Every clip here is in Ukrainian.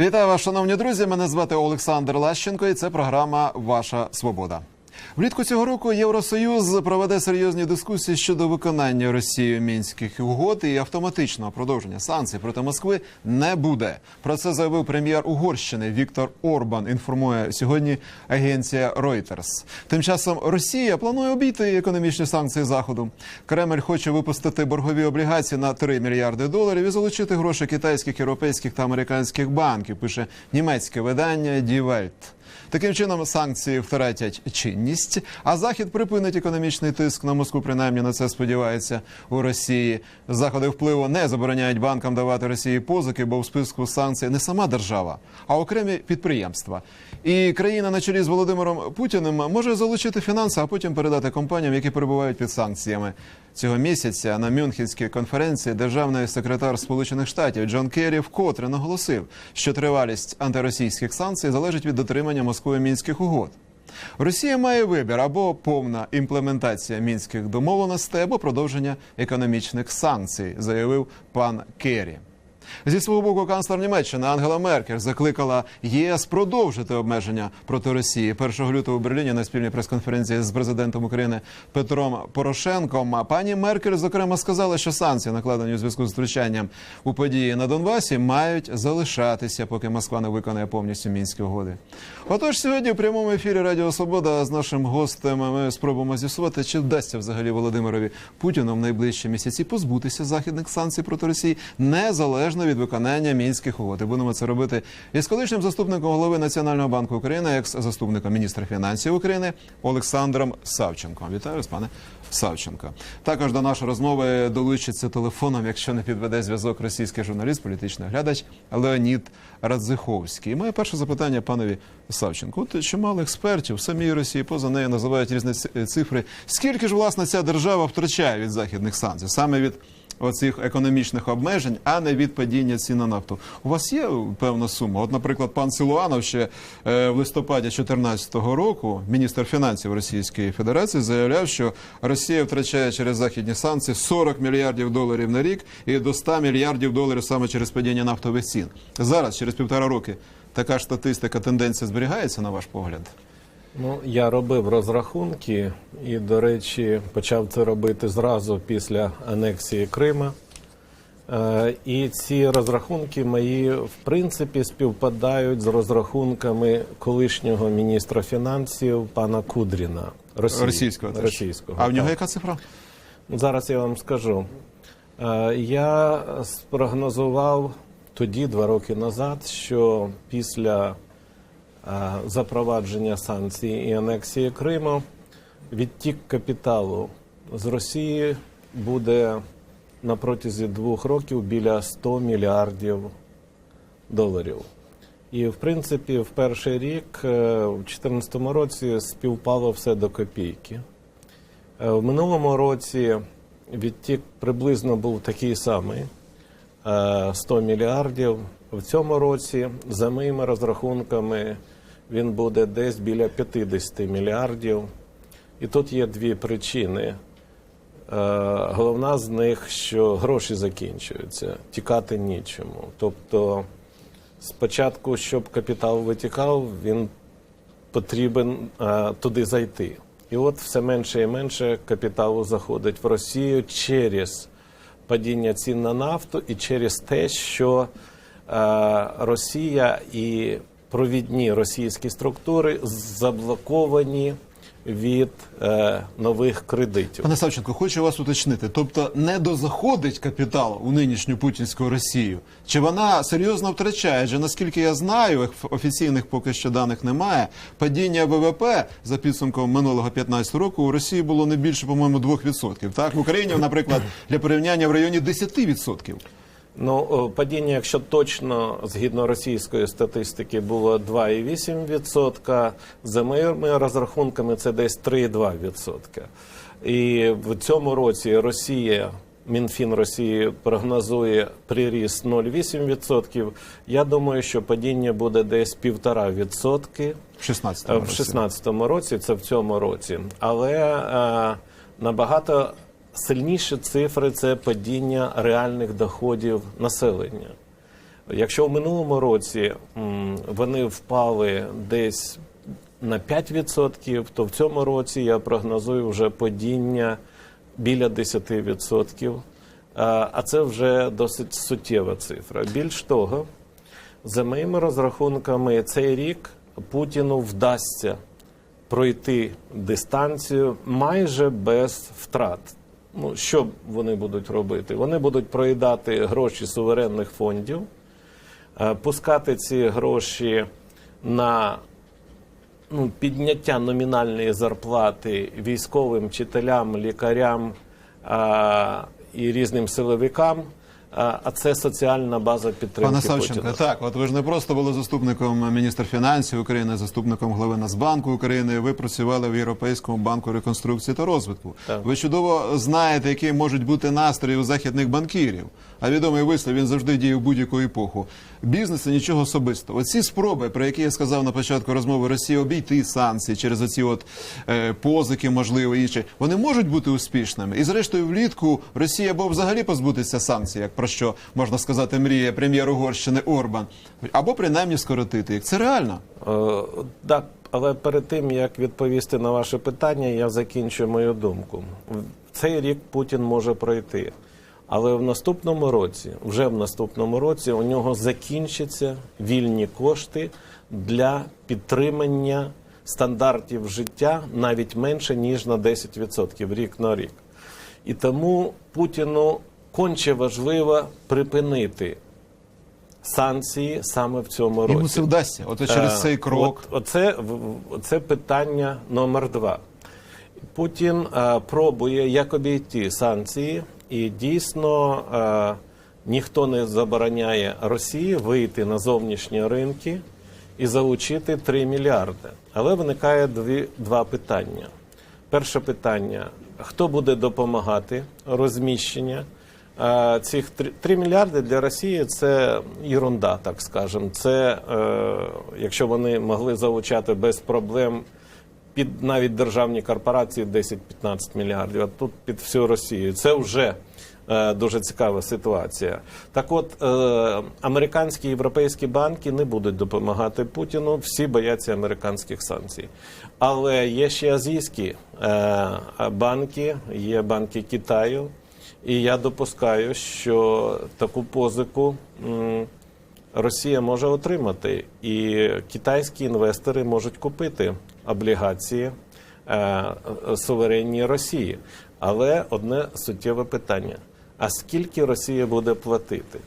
Вітаю вас, шановні друзі. Мене звати Олександр Лащенко, і це програма Ваша Свобода. Влітку цього року Євросоюз проведе серйозні дискусії щодо виконання Росією мінських угод і автоматичного продовження санкцій проти Москви не буде. Про це заявив прем'єр Угорщини Віктор Орбан. Інформує сьогодні агенція Reuters. Тим часом Росія планує обійти економічні санкції заходу. Кремль хоче випустити боргові облігації на 3 мільярди доларів і залучити гроші китайських, європейських та американських банків. Пише німецьке видання Welt. Таким чином санкції втратять чинність, а захід припинить економічний тиск на Москву. Принаймні на це сподівається у Росії. Заходи впливу не забороняють банкам давати Росії позики, бо в списку санкцій не сама держава, а окремі підприємства. І країна на чолі з Володимиром Путіним може залучити фінанси, а потім передати компаніям, які перебувають під санкціями. Цього місяця на Мюнхенській конференції державний секретар Сполучених Штатів Джон Керрі вкотре наголосив, що тривалість антиросійських санкцій залежить від дотримання Москвою мінських угод. Росія має вибір або повна імплементація мінських домовленостей, або продовження економічних санкцій, заявив пан Керрі. Зі свого боку, канцлер Німеччини Ангела Меркель закликала ЄС продовжити обмеження проти Росії 1 лютого в Берліні на спільній прес-конференції з президентом України Петром Порошенком. А пані Меркель зокрема сказала, що санкції, накладені у зв'язку з втручанням у події на Донбасі, мають залишатися, поки Москва не виконає повністю мінські угоди. Отож, сьогодні в прямому ефірі Радіо Свобода з нашим гостем ми спробуємо з'ясувати, чи вдасться взагалі Володимирові Путіну в найближчі місяці позбутися західних санкцій проти Росії незалежно від виконання мінських угод. І будемо це робити із колишнім заступником голови Національного банку України, екс-заступником міністра фінансів України Олександром Савченком. Вітаю вас, пане Савченко. Також до нашої розмови долучиться телефоном, якщо не підведе зв'язок російський журналіст, політичний оглядач Леонід Радзиховський. І моє перше запитання панові Савченко. От чимало експертів в самій Росії поза нею називають різні цифри. Скільки ж власне ця держава втрачає від західних санкцій, саме від оцих економічних обмежень, а не від падіння цін на нафту. У вас є певна сума? От, наприклад, пан Силуанов ще е, в листопаді 2014 року, міністр фінансів Російської Федерації, заявляв, що Росія втрачає через західні санкції 40 мільярдів доларів на рік і до 100 мільярдів доларів саме через падіння нафтових цін. Зараз, через півтора роки, така ж статистика, тенденція зберігається, на ваш погляд? Ну, я робив розрахунки і, до речі, почав це робити зразу після анексії Крима. Е, І ці розрахунки мої в принципі співпадають з розрахунками колишнього міністра фінансів пана Кудріна Росії. Російського теж. російського. А в нього так. яка цифра? Зараз я вам скажу. Е, Я спрогнозував тоді, два роки назад, що після запровадження санкцій і анексії Криму відтік капіталу з Росії буде на протязі двох років біля 100 мільярдів доларів. І в принципі, в перший рік, е, в 2014 році, співпало все до копійки. Е, В минулому році відтік приблизно був такий самий е, 100 мільярдів. В цьому році, за моїми розрахунками, він буде десь біля 50 мільярдів. І тут є дві причини. Е, Головна з них, що гроші закінчуються, тікати нічому. Тобто, спочатку, щоб капітал витікав, він потрібен е, туди зайти. І от все менше і менше капіталу заходить в Росію через падіння цін на нафту і через те, що Росія і провідні російські структури заблоковані від е, нових кредитів. Пане Савченко, хочу вас уточнити. Тобто не дозаходить капітал у нинішню путінську Росію? Чи вона серйозно втрачає? Адже наскільки я знаю, оф- офіційних поки що даних немає. Падіння ВВП за підсумком минулого 15 року у Росії було не більше, по-моєму, 2%. Так, в Україні, наприклад, для порівняння в районі 10%. Ну, падіння, якщо точно згідно російської статистики, було 2,8%, за моїми розрахунками це десь 3,2%. І в цьому році Росія, Мінфін Росії прогнозує приріст 0,8%. Я думаю, що падіння буде десь 1,5%. В 16 Е, році. В 16-му році, це в цьому році. Але е, набагато сильніші цифри це падіння реальних доходів населення. Якщо в минулому році вони впали десь на 5%, то в цьому році я прогнозую вже падіння біля 10%. А це вже досить суттєва цифра. Більш того, за моїми розрахунками, цей рік Путіну вдасться пройти дистанцію майже без втрат. Ну, що вони будуть робити? Вони будуть проїдати гроші суверенних фондів, е, пускати ці гроші на ну, підняття номінальної зарплати військовим вчителям, лікарям а, і різним силовикам. А, це соціальна база підтримки Пане Савченко, Путіна. так, от ви ж не просто були заступником міністра фінансів України, заступником голови Нацбанку України. Ви працювали в Європейському банку реконструкції та розвитку. Так. Ви чудово знаєте, які можуть бути настрої у західних банкірів. А відомий вислів він завжди діє в будь-яку епоху. Бізнес нічого особистого. Оці спроби, про які я сказав на початку розмови Росії, обійти санкції через оці от е, позики, можливо, інші, вони можуть бути успішними. І зрештою, влітку Росія або взагалі позбутися санкцій, як про що можна сказати, мріє прем'єр Угорщини Орбан, або принаймні скоротити їх. Це реально. Е, Так, але перед тим як відповісти на ваше питання, я закінчу мою думку. Цей рік Путін може пройти, але в наступному році, вже в наступному році, у нього закінчаться вільні кошти для підтримання стандартів життя навіть менше ніж на 10% рік на рік. І тому Путіну конче важливо припинити санкції саме в цьому році. Йому це вдасться. От через Е, цей крок. От, оце, оце питання номер два. Путін е, пробує як обійти санкції, і дійсно е, ніхто не забороняє Росії вийти на зовнішні ринки і залучити 3 мільярди. Але виникає дві, два питання. Перше питання: хто буде допомагати розміщення? Е, Цих 3, 3 мільярди для Росії це ерунда, так скажемо. Це е, якщо вони могли залучати без проблем під навіть державні корпорації 10-15 мільярдів, а тут під всю Росію. Це вже е, дуже цікава ситуація. Так от, е, американські і європейські банки не будуть допомагати Путіну, всі бояться американських санкцій. Але є ще азійські е, банки, є банки Китаю, і я допускаю, що таку позику. Росія може отримати, і китайські інвестори можуть купити облігації е, е, суверенні Росії. Але одне суттєве питання: а скільки Росія буде платити?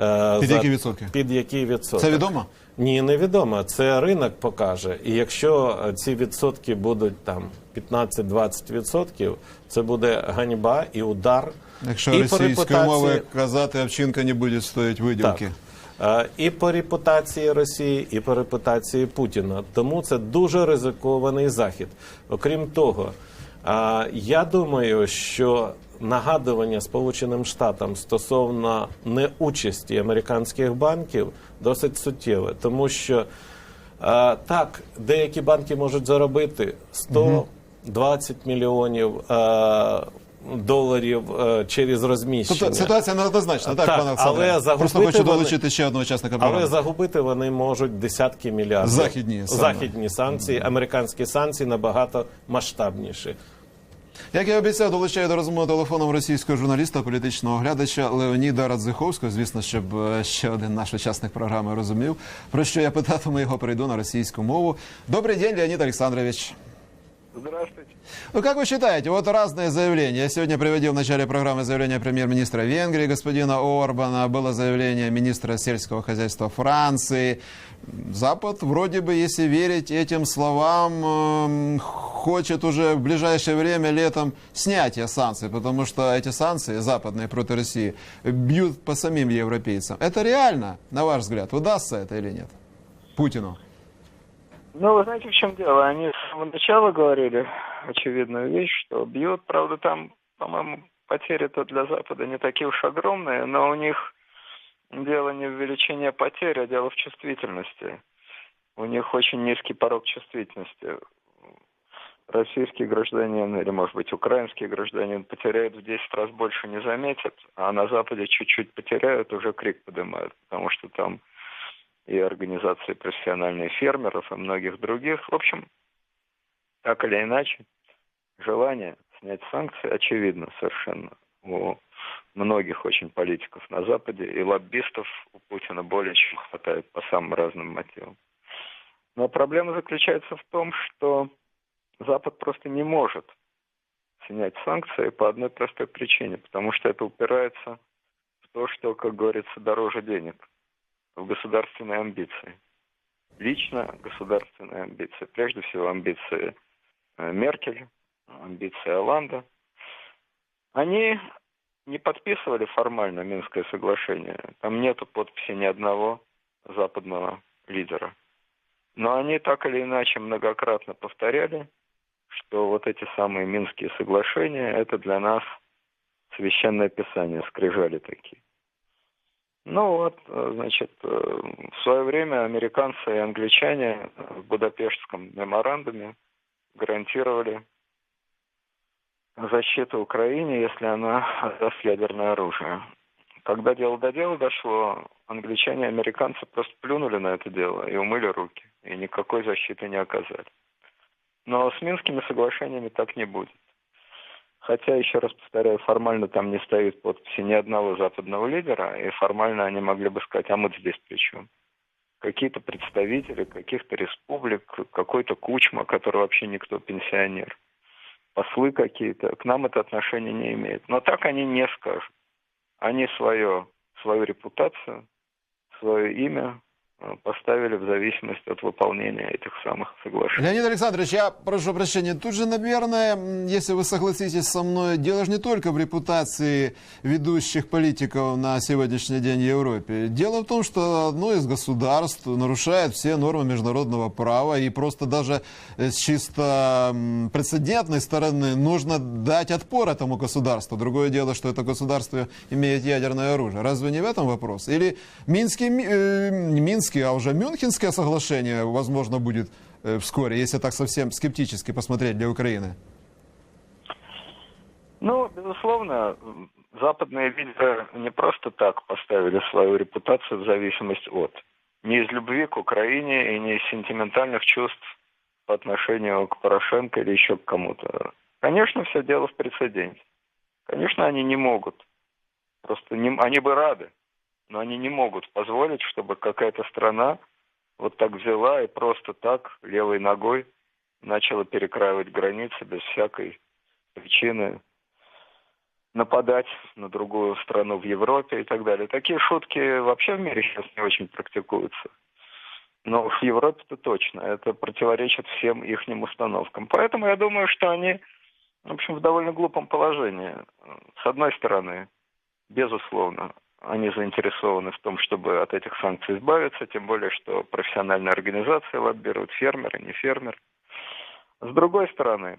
Е, Під за- які відсотки? Під який відсоток? Це відомо? Ні, невідомо. Це ринок покаже. І якщо е, ці відсотки будуть там 15-20 відсотків, це буде ганьба і удар. Якщо і російською мовою казати, овчинка не буде стоїть виділки. Е, І по репутації Росії, і по репутації Путіна. Тому це дуже ризикований захід. Окрім того, е, я думаю, що нагадування Сполученим Штатам стосовно неучасті американських банків досить суттєве, тому що е, так, деякі банки можуть заробити 120 мільйонів. е, Доларів е, через розміщення. Тобто ситуація неоднозначна, так, Так, пане Олександре? але загубити Просто хочу вони- долучити ще одного учасника Але загубити вони можуть десятки мільярдів. Західні західні санкції, американські санкції набагато масштабніші. Як я обіцяв, долучаю до розмови телефоном російського журналіста, політичного оглядача Леоніда Радзиховського. Звісно, щоб е, ще один наш учасник програми розумів, про що я питатиму його, перейду на російську мову. Добрий день, Леонид Александрович. Здравствуйте. Ну, как вы считаете, вот разные заявления. Я сегодня приводил в начале программы заявление премьер-министра Венгрии, господина Орбана, было заявление министра сельского хозяйства Франции. Запад, вроде бы, если верить этим словам, эм, хочет уже в ближайшее время летом снятия санкций, потому что эти санкции западные против России бьют по самим европейцам. Это реально, на ваш взгляд, удастся это или нет? Путину. Ну, вы знаете, в чем дело? Они с самого начала говорили очевидную вещь, что бьют, правда, там, по-моему, потери-то для Запада не такие уж огромные, но у них дело не в величине потерь, а дело в чувствительности. У них очень низкий порог чувствительности. российский гражданин или, может быть, украинский гражданин потеряет в 10 раз больше, не заметят, а на Западе чуть-чуть потеряют, уже крик поднимают, потому что там и организации профессиональных фермеров, и многих других. В общем, так или иначе, желание снять санкции очевидно совершенно у многих очень политиков на Западе, и лоббистов у Путина более чем хватает по самым разным мотивам. Но проблема заключается в том, что Запад просто не может снять санкции по одной простой причине, потому что это упирается в то, что, как говорится, дороже денег, в государственные амбиции. Лично государственные амбиции. Прежде всего амбиции э, Меркель, амбиции Оланда. Они не подписывали формально Минское соглашение. Там нету подписи ни одного западного лидера. Но они так или иначе многократно повторяли, что вот эти самые Минские соглашения, это для нас священное писание, скрижали такие. Ну вот, значит, в свое время американцы и англичане в Будапештском меморандуме гарантировали защиту Украине, если она отдаст ядерное оружие. Когда дело до дела дошло, англичане и американцы просто плюнули на это дело и умыли руки, и никакой защиты не оказали. Но с Минскими соглашениями так не будет. Хотя, еще раз повторяю, формально там не стоит подписи ни одного западного лидера, и формально они могли бы сказать, а мы здесь при чем? Какие-то представители каких-то республик, какой-то кучма, который вообще никто пенсионер, послы какие-то, к нам это отношение не имеет. Но так они не скажут. Они свое, свою репутацию, свое имя поставили в зависимости от выполнения этих самых соглашений. Леонид Александрович, я прошу прощения, тут же, наверное, если вы согласитесь со мной, дело же не только в репутации ведущих политиков на сегодняшний день в Европе. Дело в том, что одно из государств нарушает все нормы международного права, и просто даже с чисто прецедентной стороны нужно дать отпор этому государству. Другое дело, что это государство имеет ядерное оружие. Разве не в этом вопрос? Или Минский, э, Минск Минские, а уже Мюнхенское соглашение, возможно, будет э, вскоре, если так совсем скептически посмотреть для Украины? Ну, безусловно, западные лидеры не просто так поставили свою репутацию в зависимость от. Не из любви к Украине и не из сентиментальных чувств по отношению к Порошенко или еще к кому-то. Конечно, все дело в прецеденте. Конечно, они не могут. Просто не, они бы рады, но они не могут позволить, чтобы какая-то страна вот так взяла и просто так левой ногой начала перекраивать границы без всякой причины нападать на другую страну в Европе и так далее. Такие шутки вообще в мире сейчас не очень практикуются. Но в Европе-то точно. Это противоречит всем их установкам. Поэтому я думаю, что они, в общем, в довольно глупом положении. С одной стороны, безусловно, они заинтересованы в том, чтобы от этих санкций избавиться, тем более, что профессиональные организации лоббируют, фермеры, не фермер. С другой стороны,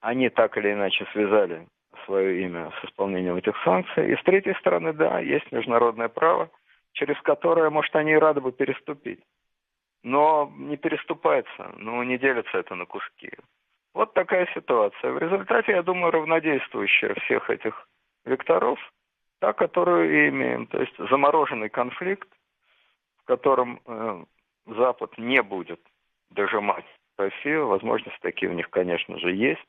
они так или иначе связали свое имя с исполнением этих санкций. И с третьей стороны, да, есть международное право, через которое, может, они и рады бы переступить. Но не переступается, ну, не делится это на куски. Вот такая ситуация. В результате, я думаю, равнодействующая всех этих векторов – та, которую и имеем. То есть замороженный конфликт, в котором э, Запад не будет дожимать Россию. Возможности такие у них, конечно же, есть.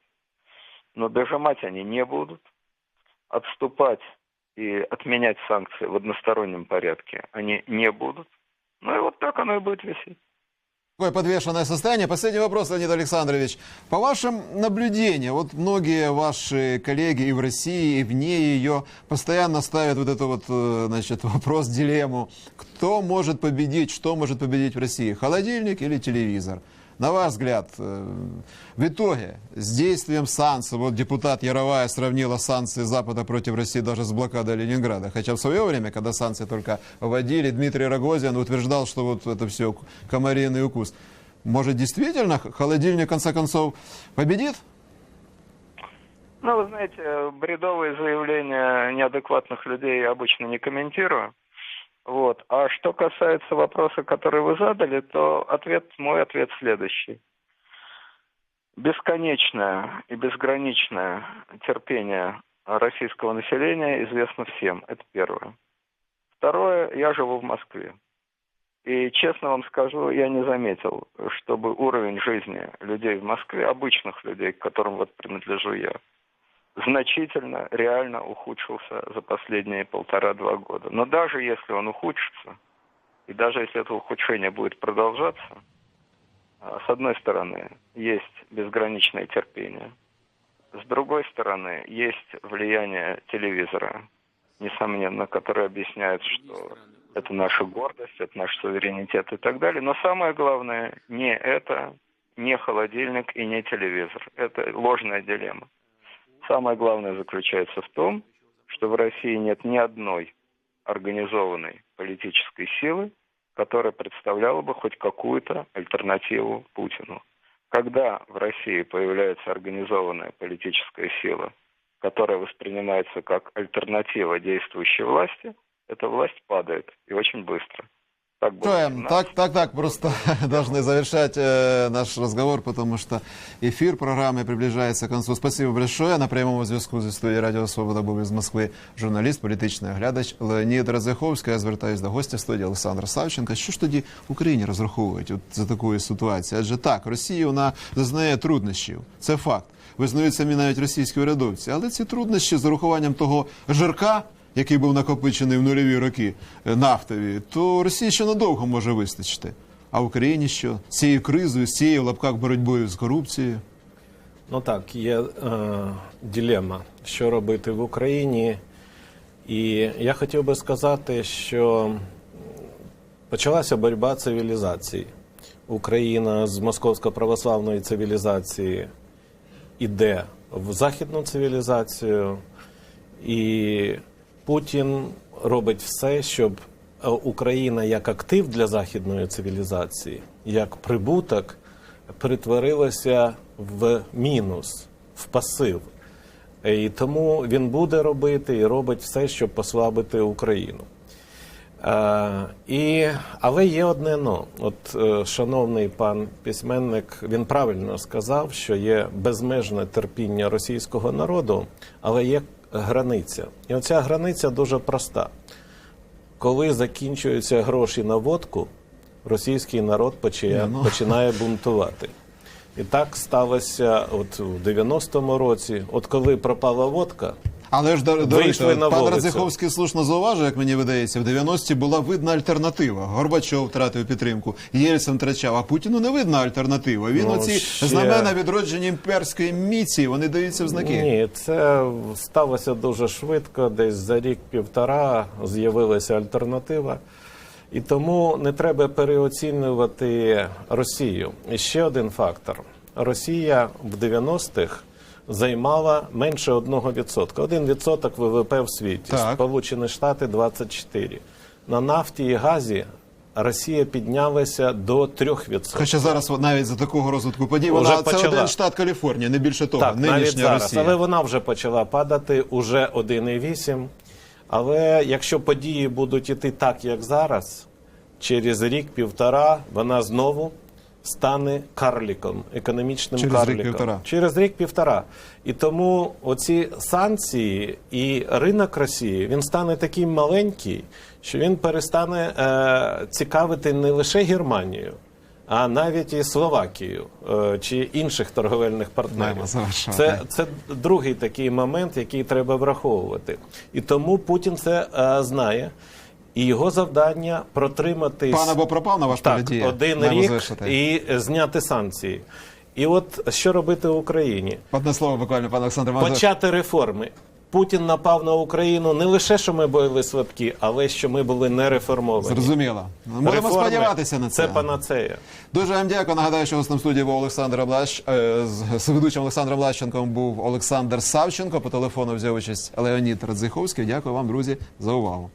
Но дожимать они не будут. Отступать и отменять санкции в одностороннем порядке они не будут. Ну и вот так оно и будет висеть. Такое подвешенное состояние. Последний вопрос, Леонид Александрович. По вашим наблюдениям, вот многие ваши коллеги и в России, и вне ее постоянно ставят вот это вот, э, значит, вопрос, дилемму. Кто может победить, что может победить в России, холодильник или телевизор? На ваш взгляд, э, в итоге с действием санкций, вот депутат Яровая сравнила санкции Запада против России даже с блокадой Ленинграда, хотя в свое время, когда санкции только вводили, Дмитрий Рогозин утверждал, что вот это все комариный укус. Может, действительно холодильник, в конце концов, победит? Ну, вы знаете, бредовые заявления неадекватных людей я обычно не комментирую. Вот. А что касается вопроса, который вы задали, то ответ, мой ответ следующий. Бесконечное и безграничное терпение российского населения известно всем. Это первое. Второе, я живу в Москве. И честно вам скажу, я не заметил, чтобы уровень жизни людей в Москве, обычных людей, к которым вот принадлежу я, значительно, реально ухудшился за последние полтора-два года. Но даже если он ухудшится, и даже если это ухудшение будет продолжаться, а, с одной стороны, есть безграничное терпение, с другой стороны, есть влияние телевизора, несомненно, которое объясняет, что это наша гордость, это наш суверенитет и так далее. Но самое главное не это, не холодильник и не телевизор. Это ложная дилемма. Самое главное заключается в том, что в России нет ни одной организованной политической силы, которая представляла бы хоть какую-то альтернативу Путину. Когда в России появляется организованная политическая сила, которая воспринимается как альтернатива действующей власти, эта власть падает и очень быстро. Так было Что, в 17 Так, так, так, просто должны завершать э, наш разговор, потому что эфир программы приближается к концу. Спасибо большое. На прямому зв'язку зі студії Радіо Свобода був із Москви журналіст, політичний оглядач Леонід Радзиховський. Я звертаюся до гостя студії Олександра Савченка. Що ж тоді в Україні розраховують от за такої ситуації? Адже так, Росія вона зазнає труднощів. Це факт. Визнають самі навіть російські урядовці. Але ці труднощі з урахуванням того жирка, який був накопичений в нульові роки е, нафтові, то Росії ще надовго може вистачити. А в Україні що? З цією кризою, з цією в лапках боротьбою з корупцією. Ну так, є е, ділема, що робити в Україні. І я хотів би сказати, що почалася боротьба цивілізацій. Україна з московсько-православної цивілізації іде в західну цивілізацію, і Путін робить все, щоб е, Україна як актив для західної цивілізації, як прибуток, перетворилася в мінус, в пасив. І тому він буде робити і робить все, щоб послабити Україну. Е, і, але є одне но. От е, шановний пан письменник, він правильно сказав, що є безмежне терпіння російського народу, але є границя. І оця границя дуже проста. Коли закінчуються гроші на водку, російський народ починає, ну. починає бунтувати. І так сталося от у 90-му році. От коли пропала водка, Але ж до, до речі, пан вулицю. Радзиховський слушно зауважив, як мені видається, в 90-ті була видна альтернатива. Горбачов втратив підтримку, Єльцин втрачав, а Путіну не видна альтернатива. Він Ну, оці ще- знамена відродження імперської міції, вони даються в знаки. Ні, це сталося дуже швидко. Десь за рік-півтора з'явилася альтернатива. І тому не треба переоцінювати Росію. І ще один фактор: Росія в 90-х займала менше 1%. 1% ВВП в світі. Так. Сполучені Штати 24. На нафті і газі Росія піднялася до 3%. Хоча зараз навіть за такого розвитку подій вона це почала. один штат Каліфорнія, не більше того. Так, навіть нинішня зараз. Росія. Але вона вже почала падати, уже 1,8. Але якщо події будуть іти так, як зараз, через рік-півтора вона знову стане карліком, економічним Через карліком. рік-півтора. Через рік-півтора. І тому оці санкції і ринок Росії він стане такий маленький, що він перестане е, цікавити не лише Германію. А навіть і Словакію е, чи інших торговельних партнерів. Це, це другий такий момент, який треба враховувати. І тому Путін це е, знає. І його завдання протримати Пан або пропав на ваш так, один Маємо рік і зняти санкції. І от що робити в Україні? Одне слово буквально, пан Олександр. Почати реформи. Путін напав на Україну не лише, що ми були слабкі, але що ми були не реформовані. Зрозуміло. Будемо Реформи сподіватися на це. Це панацея. Дуже вам дякую. Нагадаю, що гостем студії був Олександр Облащ... е, з- з ведучим Олександром Лащенком був Олександр Савченко. По телефону взяв участь Леонід Радзиховський. Дякую вам, друзі, за увагу.